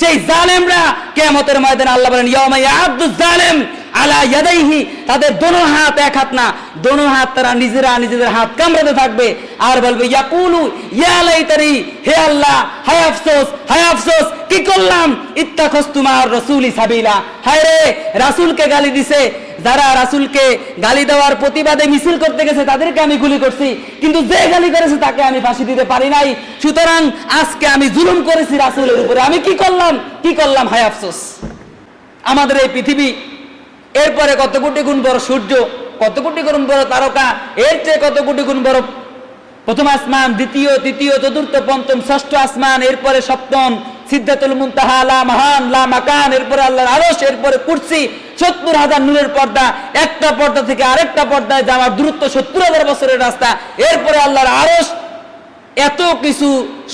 সেই জালেমরা কেমতের ময়দানে আল্লাহ বলেন, ইয়াউমা ইয়াবদুজ জালেম আলা ইয়াদাইহি। তাদের দোনো হাত এক হাত না, দোনো হাত তারা নিজেরা নিজেদের হাত কামড়াতে থাকবে আর বলবে, ইয়াকুলু, ইয়া লাইতারি হে আল্লাহ, হায় আফসোস হায় আফসোস, কি করলাম? ইত্তাখাসতুমার রাসূলি সাবিলা। হায় রে রাসূলকে গালি দিছে যারা রাসুলকে গালি দেওয়ার প্রতিবাদে মিছিল করতে গেছে, তাদেরকে আমি গুলি করছি। কিন্তু যে গালি করেছে, তাকে আমি ফাঁসি দিতে পারি নাই। সুতরাং আজকে আমি জুলুম করেছি রাসূলের উপরে। আমি কি করলাম? কি করলাম? হায় আফসোস। আমাদের এই পৃথিবী, এরপরে কত কোটি গুণ বড় সূর্য, কত কোটি গুণ বড় তারকা, এর চেয়ে কত কোটি গুণ বড় প্রথম আসমান, দ্বিতীয়, তৃতীয়, চতুর্থ, পঞ্চম, ষষ্ঠ আসমান, এরপরে সপ্তম সিদ্ধাতুল মুনতাহা লা মাহান লা মাকান এরপরে আল্লাহর আরশ এরপরে কুরসি সত্তর হাজার নূরের পর্দা একটা পর্দা থেকে আরেকটা পর্দায় যাওয়ার দূরত্ব সত্তর হাজার বছরের রাস্তা এরপরে আল্লাহর আরশ এত কিছু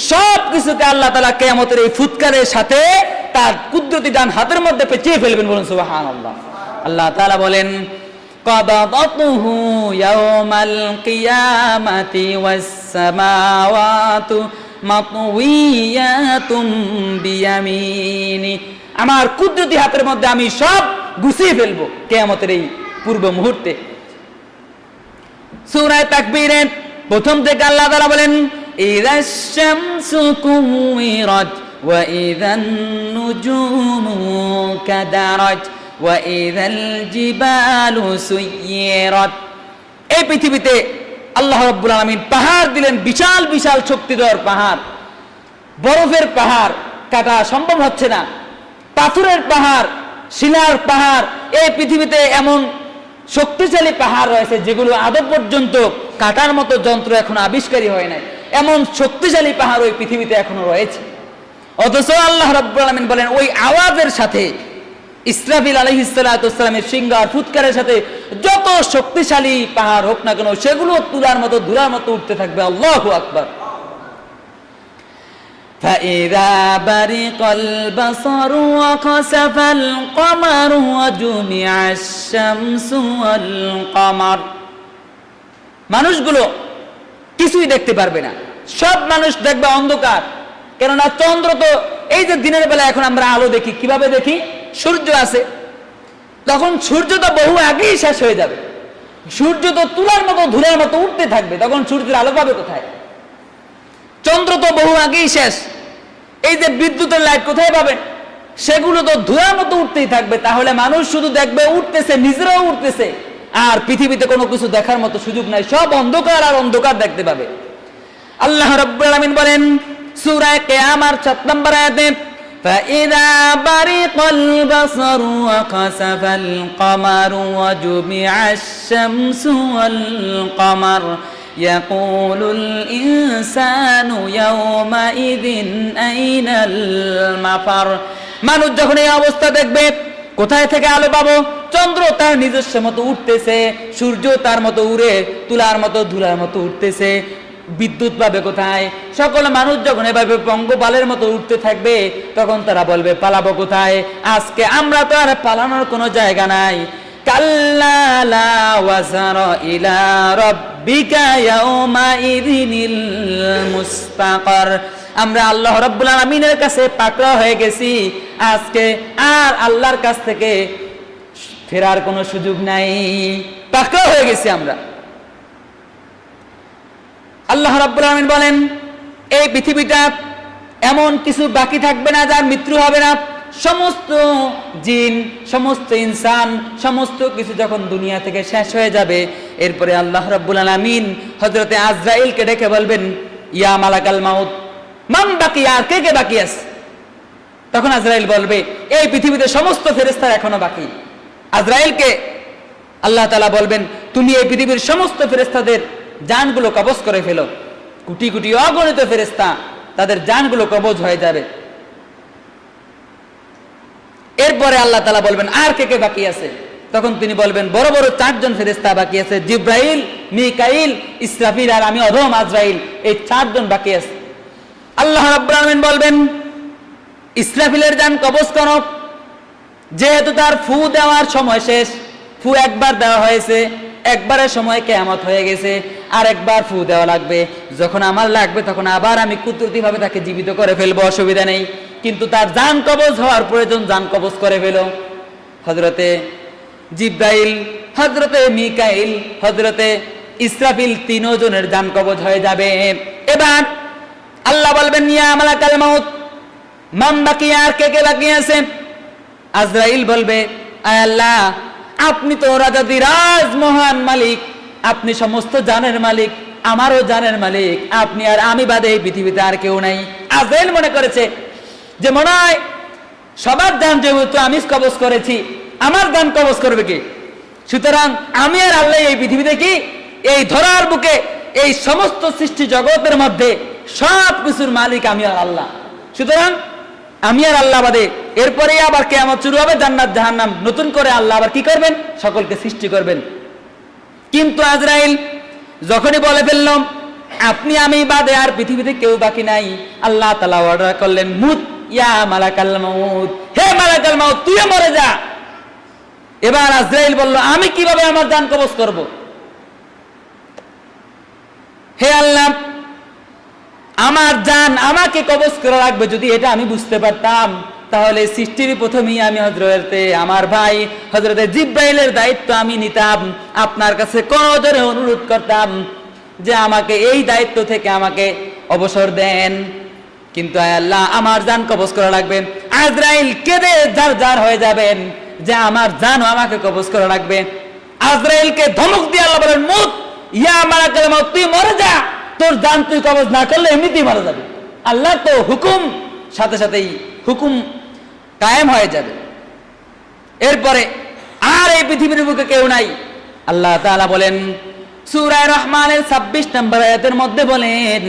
সব কিছুকে আল্লাহ তালা কেয়ামতের এই ফুৎকারের সাথে তার কুদরতি ডান হাতের মধ্যে পেঁচিয়ে ফেলবেন বলুন সুবাহান আল্লাহ আল্লাহ তালা বলেন قبضته يوم القيامة والسماوات مطويات بيمينه আমার কুদরতি হাতের মধ্যে আমি সব গুছিয়ে ফেলব কেয়ামতের এই পূর্ব মুহূর্তে। সূরায়ে তাকবীরে প্রথম থেকে আল্লাহ তাআলা বলেন এই পৃথিবীতে আল্লাহ রাব্বুল আলামিন পাহাড় দিলেন, বিশাল বিশাল শক্তিধর পাহাড়। বরফের পাহাড় কাটা সম্ভব হচ্ছে না। পাথরের পাহাড় শিলার পাহাড় এই পৃথিবীতে এমন শক্তিশালী পাহাড় রয়েছে যেগুলো আদৌ পর্যন্ত কাটার মতো যন্ত্র এখনও আবিষ্কারই হয় নাই। এমন শক্তিশালী পাহাড় ওই পৃথিবীতে এখনও রয়েছে। অথচ আল্লাহ রব্বুল আলমিন বলেন, ওই আওয়াজের সাথে ইসরাফিল আলহ ইসলাতামের সিঙ্গার ফুৎকারের সাথে যত শক্তিশালী পাহাড় হোক না কেন সেগুলো তুলার মতো ধুলার মতো উঠতে থাকবে আল্লাহ আকবার فإذا برق البصر وخسف القمر وجمع الشمس والقمر মানুষগুলো কিছুই দেখতে পারবে না সব মানুষ দেখবে অন্ধকার কেননা চন্দ্র তো এই যে দিনের বেলা এখন আমরা আলো দেখি কিভাবে দেখি সূর্য আছে, তখন সূর্য তো বহু আগেই শেষ হয়ে যাবে। সূর্য তো তুলার মতো, ধুলার মতো উঠতে থাকবে, তখন সূর্যের আলো পাবে কোথায়? চন্দ্র তো বহু আগেই শেষ। এই যে বিদ্যুতের লাইট কোথায় পাবেন সেগুলো তো ধোঁয়ার মতো উঠতেই থাকবে। তাহলে মানুষ শুধু দেখবে, উঠতেছে, নিজেরাও উঠতেছে। আর পৃথিবীতে কোনো কিছু দেখার মতো সুযোগ নাই, সব অন্ধকার আর অন্ধকার দেখতে পাবে। আল্লাহ রাব্বুল আলামিন বলেন, সূরা কিয়ামার 7 নম্বর আয়াতে فإذا برق البصر وخسف القمر وجمع الشمس والقمر يقول الإنسان يومئذ أين المفر মানুষ যখন এই অবস্থা দেখবে কোথায় থেকে আলো পাবো চন্দ্র তার নিজস্ব মতো উঠতেছে সূর্য তার মতো উড়ে তুলার মতো ধুলার মতো উঠতেছে বিদ্যুৎ পাবে কোথায়? সকল মানুষ যখন এভাবে পঙ্গপালের মতো উঠতে থাকবে, তখন তারা বলবে, পালাবো কোথায়? আজকে আমরা তো আর পালানোর কোনো জায়গা নাই। আমরা আল্লাহ রাব্বুল আলামিনের কাছে পাকড়া হয়ে গেছি। আজকে আর আল্লাহর কাছ থেকে ফেরার কোনো সুযোগ নাই। পাকড়া হয়ে গেছি আমরা। আল্লাহ রাব্বুল আলামিন বলেন, এই পৃথিবীটা এমন কিছু বাকি থাকবে না, যার মৃত্যু হবে না। সমস্ত জিন, সমস্ত ইনসান, সমস্ত কিছু যখন দুনিয়া থেকে শেষ হয়ে যাবে, এরপরে আল্লাহ রাব্বুল আলামিন হযরতে আজরাইলকে ডেকে বলবেন, ইয়া মালাকাল মাউত, মান বাকি, আর কে কে বাকি আছে? তখন আজরাইল বলবে, এই পৃথিবীতে সমস্ত ফেরেস্তার এখনও বাকি। আজরাইলকে আল্লাহ তাআলা বলবেন, তুমি এই পৃথিবীর সমস্ত ফেরেস্তাদের জানগুলো কবজ করে ফেলো। কোটি কুটি অগণিত ফেরেস্তা তাদের জানগুলো কবজ হয়ে যাবে। এরপরে আল্লাহ তালা বলবেন, আর কে কে বাকি আছে? তখন তিনি বলবেন, বড় বড় চারজন ফেরেস্তা বাকি আছে, জিব্রাইল, মিকাইল, ইসরাফিল আর আমি অধম আজরাইল। এই চারজন বাকি আছে। আল্লাহ রাব্বুল বলবেন, ইসরাফিলের যান কবজ করো। যেহেতু তার ফু দেওয়ার সময় শেষ, ফু একবার দেওয়া হয়েছে একবারের সময় কেয়ামত হয়ে গেছে আর একবার ফু দেওয়া লাগবে। যখন আমার লাগবে, তখন আবার আমি কুদরতি ভাবে তাকে জীবিত করে ফেলব, অসুবিধা নেই। কিন্তু তার যান কবজ হওয়ার প্রয়োজন, যান কবজ করে ফেল। হজরতে জিব্রাইল হজরতে মিকাইল হজরতে ইসরাফিল তিনজনের যান কবজ হয়ে যাবে। এবার আল্লাহ বলবেন, ইয়া মালাকাল মাউত, মাম বাকি আর কে কে বাকি আছে? আজরাইল বলবে, আয় আল্লাহ আপনি তো রাজাদিরাজ মহান মালিক। আপনি সমস্ত জানের মালিক, আমারও জানের মালিক। আপনি আর আমি বাদে এই পৃথিবীতে আর কেউ নাই। আজরাইল মনে করেছে যে, মনে হয় সবার দান যেহেতু আমি কবজ করেছি, আমার দান কবজ করবে কি? সুতরাং আমি আর আল্লাহ এই পৃথিবীতে কি? এই ধরার বুকে, এই সমস্ত সৃষ্টি জগতের মধ্যে সব কিছুর মালিক আমি আর আল্লাহ। সুতরাং আমি আর আল্লাহ বাদে এরপরে আবার কেমন শুরু হবে, জান্নাত, জাহান্নাম। নতুন করে আল্লাহ আবার কি করবেন? সকলকে সৃষ্টি করবেন। কিন্তু আজরাইল যখনই বলে ফেললাম, আপনি আমি বাদে আর পৃথিবীতে কেউ বাকি নাই। আল্লাহ তালা অর্ডার করলেন, মুত, ইয়া মালাকাল মাউত। হে মালাকাল মাউত তুই মরে যা। এবার আজরাইল বলল, আমি কীভাবে আমার জান কবজ করব? হে আল্লাহ, আমার জান আমাকে কবজ করে রাখবে যদি এটা আমি বুঝতে পারতাম। তাহলে সৃষ্টির প্রথমেই আমি হজরতে আমার ভাই হজরতে জিব্রাইলের দায়িত্ব আমি নিতাম। আপনার কাছে করজরে অনুরোধ করতাম যে আমাকে এই দায়িত্ব থেকে আমাকে অবসর দেন। কিন্তু আল্লাহ, আমার জান কবজ করা লাগবে। আজরাইল কেঁদে যার যার হয়ে যাবেন যে আমার জানও আমাকে কবজ করা লাগবে। আজরাইলকে ধমক দিয়ে আল্লাহ বলেন, মুত, ইয়া মারা করে তুই মরে যা। তোর জান তুই কবজ না করলে এমনিতেই মারা যাবে। আল্লাহ তো হুকুম, সাথে সাথেই হুকুম কায়েম হয়ে যাবে। এরপরে আর এই পৃথিবীর বুকে কেউ নাই। আল্লাহ তাআলা বলেন সূরা রহমানের 26 নম্বর আয়াতের মধ্যে বলেন,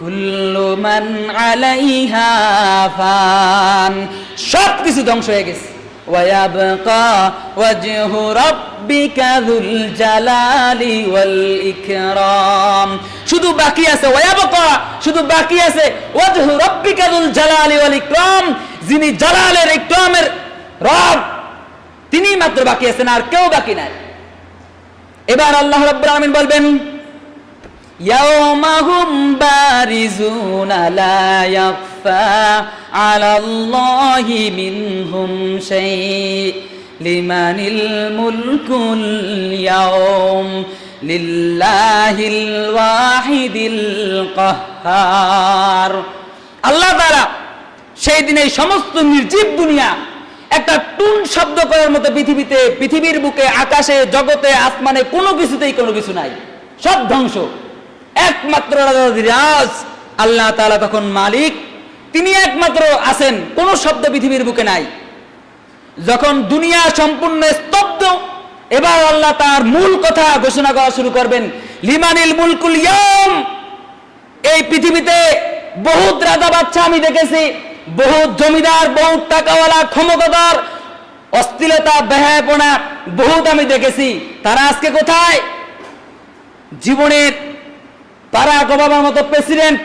কুল্লু মান আলাইহা ফান। সব কিছু ধ্বংস হয়ে গেছে। ويبقى وجه ربك ذو الجلال والإكرام শুধু বাকি আছে ওয়াবকা শুধু বাকি আছে ওয়াজহু রাব্বিকা যুল জালালি ওয়াল ইকরাম যিনি জালালের ইকরামের রব তিনি মাত্র বাকি আছেন আর কেউ বাকি নাই এবার আল্লাহ রাব্বুল আলামিন বলবেন يوم هم بارزون لا يخفى على الله منهم شيء لمن الملك اليوم لله الواحد القهار আল্লাহ তাআলা সেই দিন এই সমস্ত নির্জীব দুনিয়া একটা টুন শব্দ করার মতো পৃথিবীতে পৃথিবীর বুকে আকাশে জগতে আসমানে কোনো কিছুতেই কোনো কিছু নাই সব ধ্বংস একমাত্র রাজ আল্লাহ তালা তখন মালিক। তিনি একমাত্র আছেন, কোন শব্দ পৃথিবীর বুকে নাই। যখন দুনিয়া সম্পূর্ণ স্তব্ধ, এবার আল্লাহ তার মূল কথা ঘোষণা করা শুরু করবেন। লিমানিল মুলকুল ইয়ম এই পৃথিবীতে বহুত রাজা বাচ্চা আমি দেখেছি, বহুত জমিদার, বহুত টাকাওয়ালা, ক্ষমতাদার অস্থিরতা ব্যয়াপনা বহুত আমি দেখেছি। তারা আজকে কোথায়? জীবনের বারাক ওবামার মতো প্রেসিডেন্ট,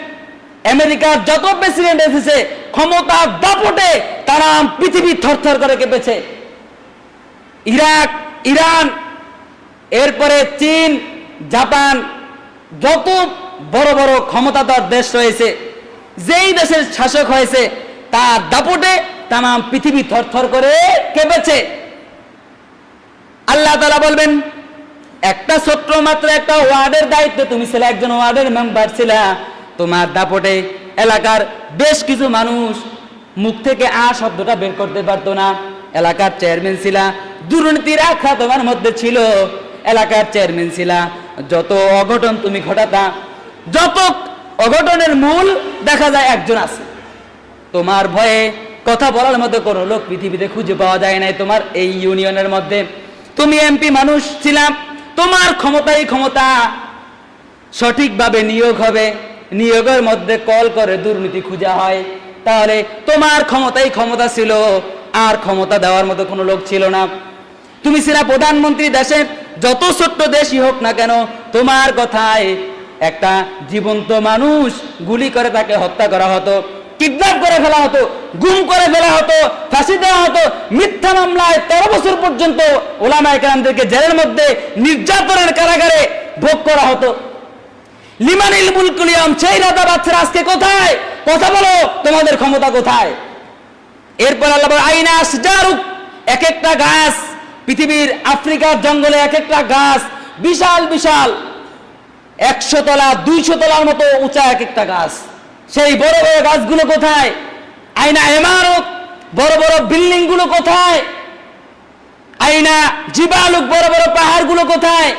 আমেরিকার যত প্রেসিডেন্ট এসেছে ক্ষমতার দাপটে তারা পৃথিবী থরথর করে কেঁপেছে। ইরাক, ইরান, এরপরে চীন, জাপান, যত বড় বড় ক্ষমতাধর দেশ রয়েছে, যেই দেশের শাসক হয়েছে তার দাপটে তাম পৃথিবী থরথর করে কেঁপেছে। আল্লাহ তালা বলবেন একটা ছোট্ট মাত্র একটা ওয়ার্ডের দায়িত্ব তুমি ছিলে, একজন ওয়ার্ডের মেম্বার ছিলা। তোমার দাপটে এলাকার বেশ কিছু মানুষ মুখ থেকে আ শব্দটা বের করতে পারতো না। এলাকার চেয়ারম্যান ছিলা দুর্নীতির আখ্যা তোমার মধ্যে ছিল। এলাকার চেয়ারম্যান ছিলা, যত অঘটন তুমি ঘটাতা, যত অঘটনের মূল দেখা যায় একজন আছে। তোমার ভয়ে কথা বলার মতো কোনো লোক পৃথিবীতে খুঁজে পাওয়া যায় নাই তোমার এই ইউনিয়নের মধ্যে। তুমি এমপি মানুষ ছিলাম তোমার ক্ষমতাই ক্ষমতা। সঠিকভাবে নিয়োগ হবে। নিয়োগের মধ্যে কল করে দুর্নীতি খুঁজা হয়। তাহলে তোমার ক্ষমতাই ক্ষমতা ছিল, আর ক্ষমতা দেওয়ার মতো কোনো লোক ছিল না। তুমি ছিলা প্রধানমন্ত্রী দেশের যত ছোট্ট দেশই হোক না কেন, তোমার কথায় একটা জীবন্ত মানুষ গুলি করে তাকে হত্যা করা হতো। কিডন্যাপ করে ফেলা হতো, গুম করে ফেলা হতো, ফাঁসি দেওয়া হতো, মিথ্যা মামলায় তেরো বছর পর্যন্ত ওলামা একরামদেরকে জেলের মধ্যে নির্যাতনের কারাগারে ভোগ করা হতো। লিমানিল মুলকুলিয়াম সেই রাজা বাচ্চারা আজকে কোথায়? কথা বলো, তোমাদের ক্ষমতা কোথায়? এরপর আল্লাহ আইনা আসজারুক এক একটা গাছ, পৃথিবীর আফ্রিকার জঙ্গলে এক একটা গাছ, বিশাল বিশাল, একশো তলা, দুইশো তলার মতো উঁচা এক একটা গাছ। সেই বড় বড় গাছগুলো কোথায়? আইনা এমারত বড় বড় বিল্ডিংগুলো কোথায়? আইনা জিবালুক, বড় বড় পাহাড়গুলো কোথায়?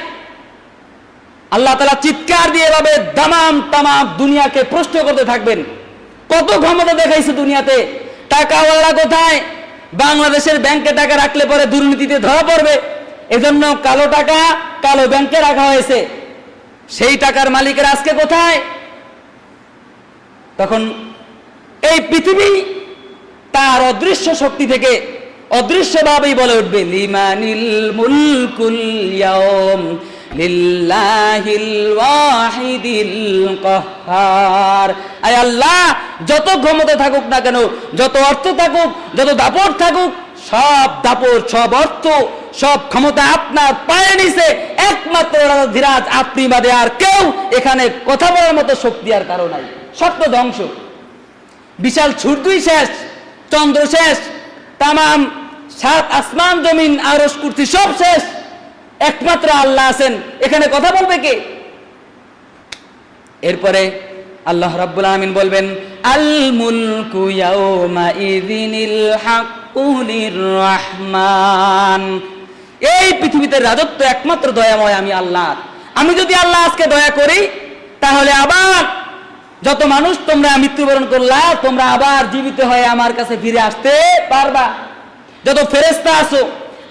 আল্লাহ তালা চিৎকার দিয়ে এভাবে দামাম তামাম দুনিয়াকে প্রশ্ন করতে থাকবেন। কত ক্ষমতা দেখাইছে দুনিয়াতে? টাকাওয়ালা কোথায়? বাংলাদেশের ব্যাংকে টাকা রাখলে পরে দুর্নীতিতে ধরা পড়বে। এজন্য কালো টাকা কালো ব্যাংকে রাখা হয়েছে। সেই টাকার মালিকের আজকে কোথায়? তখন এই পৃথিবী তার অদৃশ্য শক্তি থেকে অদৃশ্যভাবেই বলে উঠবে, লিমানিল মুলকুল ইয়াউম, লিল্লাহিল ওয়াহিদিল কাহ্হার আয় আল্লাহ, যত ক্ষমতা থাকুক না কেন, যত অর্থ থাকুক, যত দাপট থাকুক, সব দাপট, সব অর্থ, সব ক্ষমতা আপনার পায়ে নিছে একমাত্র ধীরাজ, আপনি বাদে আর কেউ এখানে কথা বলার মতো শক্তি আর কারও নাই। তো ধ্বংস। বিশাল ছুটুই শেষ, চন্দ্র শেষ, তামাম সাত আসমান জমিন আরস কুর্তি সব শেষ। একমাত্র আল্লাহ আছেন। এখানে কথা বলবে কে? এরপরে আল্লাহ রাব্বুল আমিন বলবেন আল মুলকু ইয়াউমা ইযিনিল হাক্কু রহমান এই পৃথিবীতে রাজত্ব একমাত্র দয়াময় আমি আল্লাহ। আমি যদি আল্লাহ আজকে দয়া করি, তাহলে আবার যত মানুষ তোমরা মৃত্যুবরণ করলা, তোমরা আবার জীবিত হয়ে আমার কাছে ফিরে আসতে পারবা। যত ফেরেস্তা আসো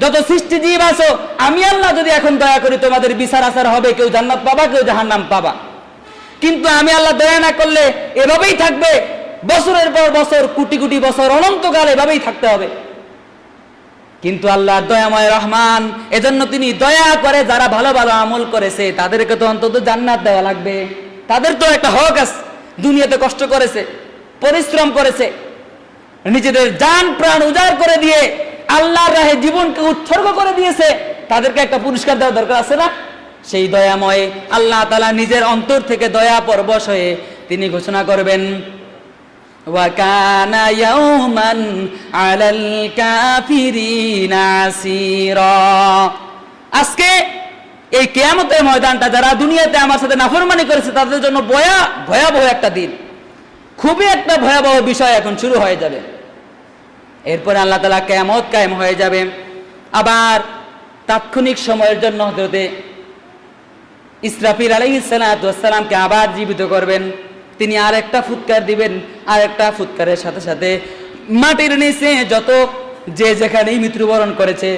যত সৃষ্টি জীব আসো আমি আল্লাহ যদি এখন দয়া করি, তোমাদের বিচার আচার হবে, কেউ জান্নাত পাবা, কেউ জাহান্নাম পাবা। কিন্তু আমি আল্লাহ দয়া না করলে এভাবেই থাকবে, বছরের পর বছর, কোটি কোটি বছর, অনন্তকাল এভাবেই থাকতে হবে। কিন্তু আল্লাহ দয়াময় রহমান, এজন্য তিনি দয়া করে যারা ভালো ভালো আমল করেছে, তাদেরকে তো অন্তত জান্নাত দেওয়া লাগবে। তাদের তো একটা হক আছে। দুনিয়াতে কষ্ট করেছে পরিশ্রম করেছে নিজেদের জান প্রাণ উজাড় করে দিয়ে আল্লাহর রাহে জীবনকে উৎসর্গ করে দিয়েছে তাদেরকে একটা পুরস্কার দেওয়া দরকার আছে না সেই দয়াময় আল্লাহ তালা নিজের অন্তর থেকে দয়া পরবশ হয়ে তিনি ঘোষণা করবেন وكان يوما على الكافرين عسيرا আজকে এই কেয়ামতের ময়দানটা যারা দুনিয়াতে আমার সাথে নাফরমানি করেছে, তাদের জন্য ভয়া ভয়াবহ একটা দিন। খুবই একটা ভয়াবহ বিষয় এখন শুরু হয়ে যাবে। এরপরে আল্লাহ তালা কেয়ামত কায়েম হয়ে যাবে। আবার তাৎক্ষণিক সময়ের জন্য হতে ইসরাফির আলী সালামকে আবার জীবিত করবেন। তিনি আর একটা ফুৎকার দিবেন আর একটা ফুৎকারের সাথে সাথে মাটির নিচে যত যে যেখানেই মৃত্যুবরণ করেছে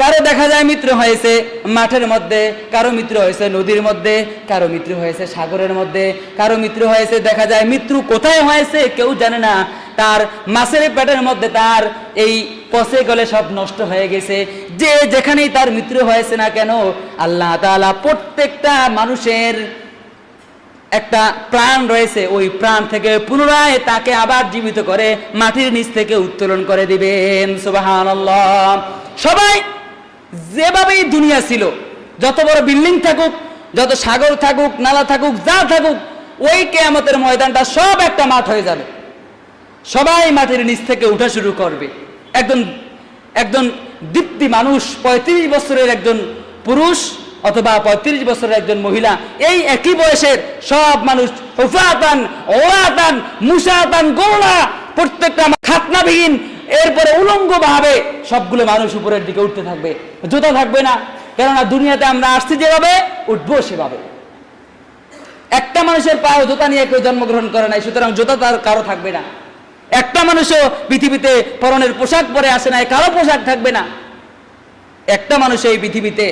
কারও দেখা যায় মিত্র হয়েছে মাঠের মধ্যে, কারও মিত্র হয়েছে নদীর মধ্যে, কারও মিত্র হয়েছে সাগরের মধ্যে, কারও মিত্র হয়েছে দেখা যায় মৃত্যু কোথায় হয়েছে কেউ জানে না। তার মাছের পেটের মধ্যে তার এই পচে গলে সব নষ্ট হয়ে গেছে। যে যেখানেই তার মৃত্যু হয়েছে না কেন, আল্লাহ তালা প্রত্যেকটা মানুষের একটা প্রাণ রয়েছে, ওই প্রাণ থেকে পুনরায় তাকে আবার জীবিত করে মাটির নিচ থেকে উত্তোলন করে দিবেন। সুবাহান সবাই যেভাবেই দুনিয়া ছিল, যত বড় বিল্ডিং থাকুক, যত সাগর থাকুক, নালা থাকুক, যা থাকুক, ওই কেয়ামতের ময়দানটা সব একটা মাঠ হয়ে যাবে। সবাই মাটির নিচ থেকে উঠা শুরু করবে। একজন একজন দীপ্তি মানুষ, পঁয়ত্রিশ বছরের একজন পুরুষ অথবা পঁয়ত্রিশ বছরের একজন মহিলা, এই একই বয়সের সব মানুষ হুফাতান, ওয়াতান মুসাতান গোলা, প্রত্যেকটা খাতনাবিহীন এরপরে উলঙ্গ ভাবে সবগুলো মানুষ উপরের দিকে উঠতে থাকবে। জুতা থাকবে না, কেননা দুনিয়াতে আমরা আসছি যেভাবে, উঠবো সেভাবে। একটা মানুষের পায়ে জুতা নিয়ে কেউ জন্মগ্রহণ করে নাই, সুতরাং জুতা তার কারও থাকবে না। একটা মানুষও পৃথিবীতে পরনের পোশাক পরে আসে নাই, কারও পোশাক থাকবে না। একটা মানুষ এই পৃথিবীতে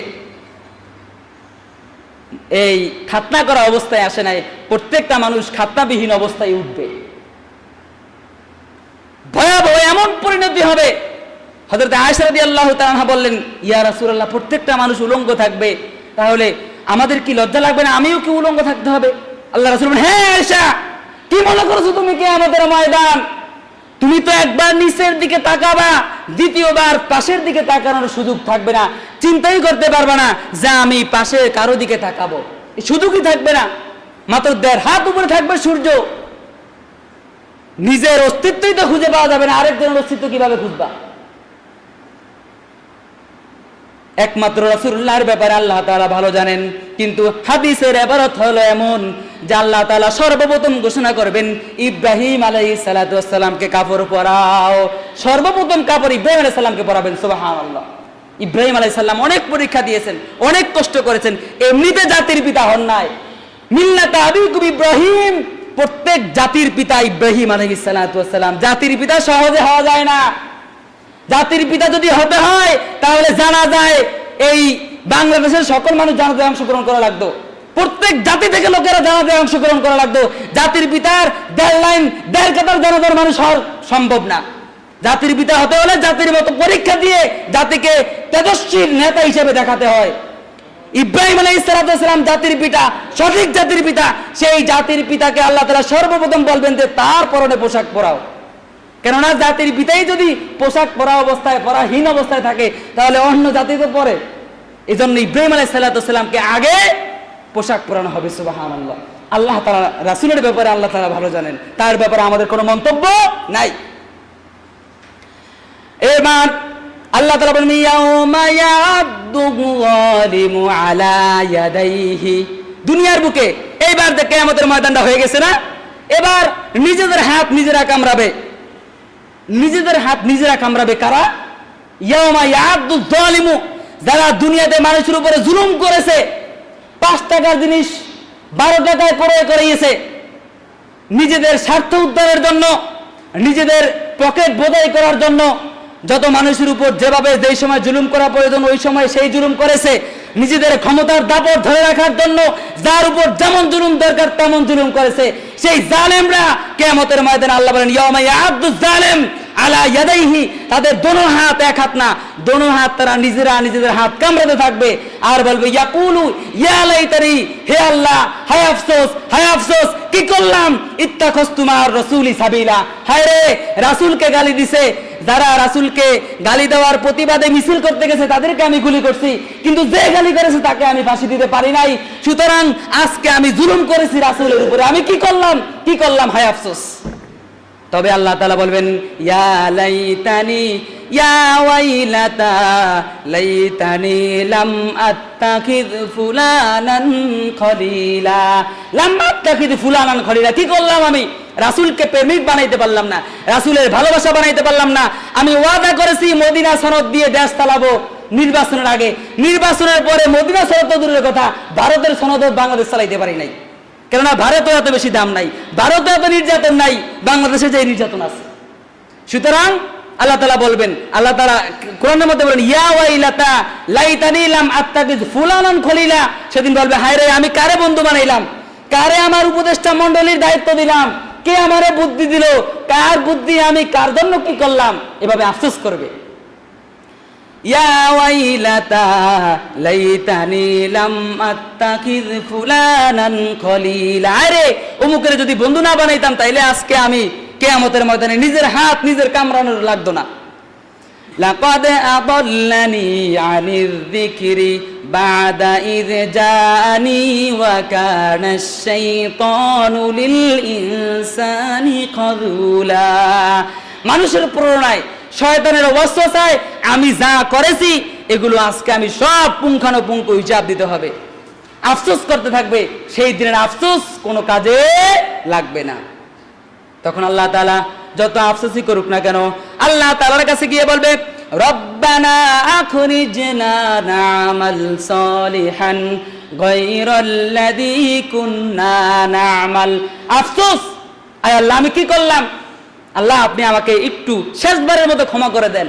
এই খাতনা করা অবস্থায় আসে নাই, প্রত্যেকটা মানুষ খাতনাবিহীন অবস্থায় উঠবে। ভয়াবহ এমন পরিণতি হবে। হজরত আয়সারদি আল্লাহ তাআলা বললেন, ইয়া রাসূলুল্লাহ, প্রত্যেকটা মানুষ উলঙ্গ থাকবে। তাহলে আমাদের কি লজ্জা লাগবে না? আমিও কি উলঙ্গ থাকতে হবে? আল্লাহ রাসূল হ্যাঁ আয়েশা, কি মনে করছ তুমি কি আমাদের ময়দান? তুমি তো একবার নিচের দিকে তাকাবা, দ্বিতীয়বার পাশের দিকে তাকানোর সুযোগ থাকবে না। চিন্তাই করতে পারবে না যে আমি পাশে কারও দিকে তাকাবো। সুযোগই থাকবে না। মাত্র দেড় হাত উপরে থাকবে সূর্য। নিজের অস্তিত্বই তো খুঁজে পাওয়া যাবে না, আরেকজনের অস্তিত্ব কীভাবে খুঁজবা? একমাত্র রাসূলুল্লাহর ব্যাপারে আল্লাহ তাআলা ভালো জানেন, কিন্তু হাদিসের এবারত হলো এমন যে আল্লাহ তাআলা সর্বপ্রথম ঘোষণা করবেন, ইব্রাহিম আলাইহিস সালাতু ওয়াসসালামকে কাপড় পরাও। সর্বপ্রথম কাপড় ইব্রাহিম আলাইহিস সালামকে পরাবেন, সুবহানাল্লাহ। ইব্রাহিম আলাইহিস সালাম অনেক পরীক্ষা দিয়েছেন, অনেক কষ্ট করেছেন, এমনিতে জাতির পিতা হন নাই। মিল্লাতা আবিকুম ইব্রাহিম প্রত্যেক জাতির পিতা ইব্রাহিম আলাইহিস সালাতু জাতির পিতা সহজে হওয়া যায় না। জাতির পিতা যদি হতে হয়, তাহলে জানা যায় এই বাংলাদেশের সকল মানুষ জানাতে অংশগ্রহণ করা লাগতো। প্রত্যেক জাতি থেকে লোকেরা জানাতে অংশগ্রহণ করা লাগতো। জাতির পিতার দেড় লাইন, দেড় কাতার জানাজার মানুষ হওয়ার সম্ভব না। জাতির পিতা হতে হলে জাতির মতো পরীক্ষা দিয়ে জাতিকে তেজস্বী নেতা হিসেবে দেখাতে হয়। ইব্রাহিম আলাই ইসলাম জাতির পিতা, সঠিক জাতির পিতা, সেই জাতির পিতাকে আল্লাহ তালা সর্বপ্রথম বলবেন যে তার পরনে পোশাক পরাও। কেননা জাতির পিতাই যদি পোশাক পরা অবস্থায়, পরাহীন অবস্থায় থাকে, তাহলে অন্য জাতি তো পরে। এই জন্য ইব্রাহিম আলাই সাল্লাতামকে আগে পোশাক পরানো হবে সুবাহান আল্লাহ আল্লাহ তালা রাসুলের ব্যাপারে আল্লাহ তালা ভালো জানেন। তার ব্যাপারে আমাদের কোনো মন্তব্য নাই। এবার আল্লাহ তালা বলেন দুনিয়ার বুকে এইবার দেখে আমাদের ময়দানটা হয়ে গেছে না, এবার নিজেদের হাত নিজেরা কামড়াবে। নিজেদের হাত নিজেরা কামড়াবে কারা? যারা দুনিয়াতে মানুষের উপরে জুলুম করেছে, পাঁচ টাকার জিনিস বারো টাকায় ক্রয় করিয়েছে। নিজেদের স্বার্থ উদ্ধারের জন্য, নিজেদের পকেট বোধাই করার জন্য যত মানুষের উপর যেভাবে যেই সময় জুলুম করা প্রয়োজন, ওই সময় সেই জুলুম করেছে। নিজেদের ক্ষমতার দাপট ধরে রাখার জন্য যার উপর যেমন জুলুম দরকার, তেমন জুলুম করেছে। সেই জালেমরা কেয়ামতের ময়দানে আল্লাহ বলেন আব্দুল জালেম আলা ইয়াদাইহি। তাদের দোনো হাত এক হাত না, দোনো হাত তারা নিজেরা নিজেদের হাত কামড়াতে থাকবে। আর বলবে, ইয়াকুলু, ইয়া লাইতারি হে আল্লাহ, হায় আফসোস হায় আফসোস, কি করলাম? ইত্তাখস তোমার রসুলি সাবিলা। হায় রে রাসূলকে গালি দিছে। যারা রাসুলকে গালি দেওয়ার প্রতিবাদে মিছিল করতে গেছে, তাদেরকে আমি গুলি করছি। কিন্তু যে গালি করেছে, তাকে আমি ফাঁসি দিতে পারি নাই। সুতরাং আজকে আমি জুলুম করেছি রাসুলের উপরে। আমি কি করলাম? কি করলাম? হায় আফসোস। তবে আল্লাহ তালা বলবেন, ইয়া লাইতানি ইয়া ওয়াইলাতা লাইতানি খলিলা। লাম আত্তাখিদ খলিলা। কি করলাম আমি? রাসূলকে প্রেমিক বানাইতে পারলাম না। রাসূলের ভালোবাসা বানাইতে পারলাম না। আমি ওয়াদা করেছি মদিনা সনদ দিয়ে দেশ চালাবো নির্বাচনের আগে। নির্বাচনের পরে মদিনা সনদ তো দূরের কথা। ভারতের সনদ বাংলাদেশ চালাইতে পারি নাই। কেননা ভারতে এত বেশি দাম নাই। ভারতে এত নির্যাতন নাই। বাংলাদেশে যে নির্যাতন আছে। সুতরাং আল্লাহ তালা বলবেন, আল্লাহ তালা কোরআনের মধ্যে বলেন, ইয়া ওয়াইলাতা লাইতানিলাম আত্তাকিজ ফুলানান খলিলা। সেদিন বলবে, হায় রে, আমি কারে বন্ধু বানাইলাম? কারে আমার উপদেষ্টা মণ্ডলীর দায়িত্ব দিলাম? কে আমারে বুদ্ধি দিল? কার বুদ্ধি আমি, কার জন্য কি করলাম? এভাবে আফসোস করবে। ইয়া ওয়াইলাতা লাইতানি লাম আত্তাখিয ফুলানান খলিলা। আরে, অমুকের যদি বন্ধু না বানাইতাম, তাইলে আজকে আমি কিয়ামতের ময়দানে নিজের হাত নিজের কামড়ানোর লাগতো না। লাকাদ আদাল্লানি আনির যিকরি বাদা ইয জানি ওয়া কানা আশ-শাইতানু লিল ইনসানি খাযুলা। মানুষের প্রেরণায়, শয়তানের অবস্থায় আমি যা করেছি, এগুলো আজকে আমি সব পুঙ্খানুপুঙ্খ হিসাব দিতে হবে। আফসোস করতে থাকবে, সেই দিনের আফসোস কোনো কাজে লাগবে না। তখন আল্লাহ তালা যত আফসোসই করুক না কেন, আল্লাহ তালার কাছে গিয়ে বলবে, রব্বানা আখরিজনা নামাল সালিহান গায়রাল্লাযী কুন্না নামাল। আফসোস! আয় আল্লাহ, আমি কি করলাম? আল্লাহ, আপনি আমাকে একটু শেষবারের মতো ক্ষমা করে দেন।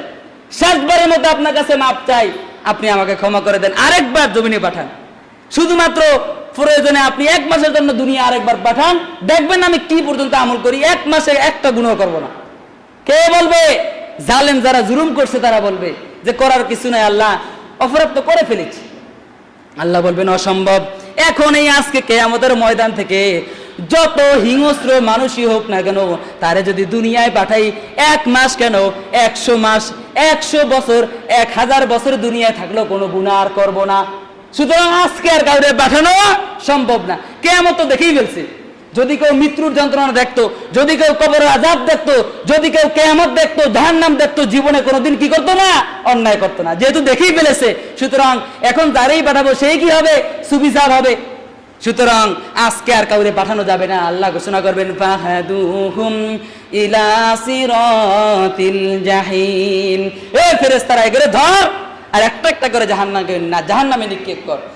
শেষবারের মতো আপনার কাছে মাপ চাই, আপনি আমাকে ক্ষমা করে দেন। আরেকবার জমিনে পাঠান। শুধুমাত্র প্রয়োজনে আপনি এক মাসের জন্য দুনিয়া আরেকবার পাঠান। দেখবেন আমি কি পর্যন্ত আমল করি, এক মাসে একটা গুণ করব না। কে বলবে? জালেম যারা জুলুম করছে তারা বলবে যে করার কিছু নাই আল্লাহ, অপরাধ করে ফেলেছি। আল্লাহ বলবেন, অসম্ভব। এখন এই আজকে কে আমাদের ময়দান থেকে যত হিংস্র মানুষই হোক না কেন, তারে যদি দুনিয়ায় পাঠাই, এক মাস কেন? একশো মাস, একশো বছর, এক হাজার বছর দুনিয়ায় থাকলেও কোনো গুণা আর করব না। সুতরাং আজকে আর কাউরে পাঠানো সম্ভব না। কে কেয়ামত তো দেখেই ফেলছে। যদি কেউ মৃত্যুর যন্ত্রণা দেখতো, যদি কেউ কবরের আজাব দেখতো, যদি কেউ কেয়ামত দেখতো ধান নাম দেখতো, জীবনে কোনোদিন কি করতো না? অন্যায় করতো না। যেহেতু দেখেই ফেলেছে, সুতরাং এখন যারেই পাঠাবো, সেই কি হবে? সুবিচার হবে। সুতরাং আজকে আর কাউরে পাঠানো যাবে না। আল্লাহ ঘোষণা করবেন, ফাহাদুহুম ইলা সিরাতিল জাহিম। এ ফেরেশতারা এগুলো ধর। আর একটা একটা করে জাহান্নামে না জাহান্নামে নিক্ষেপ কর।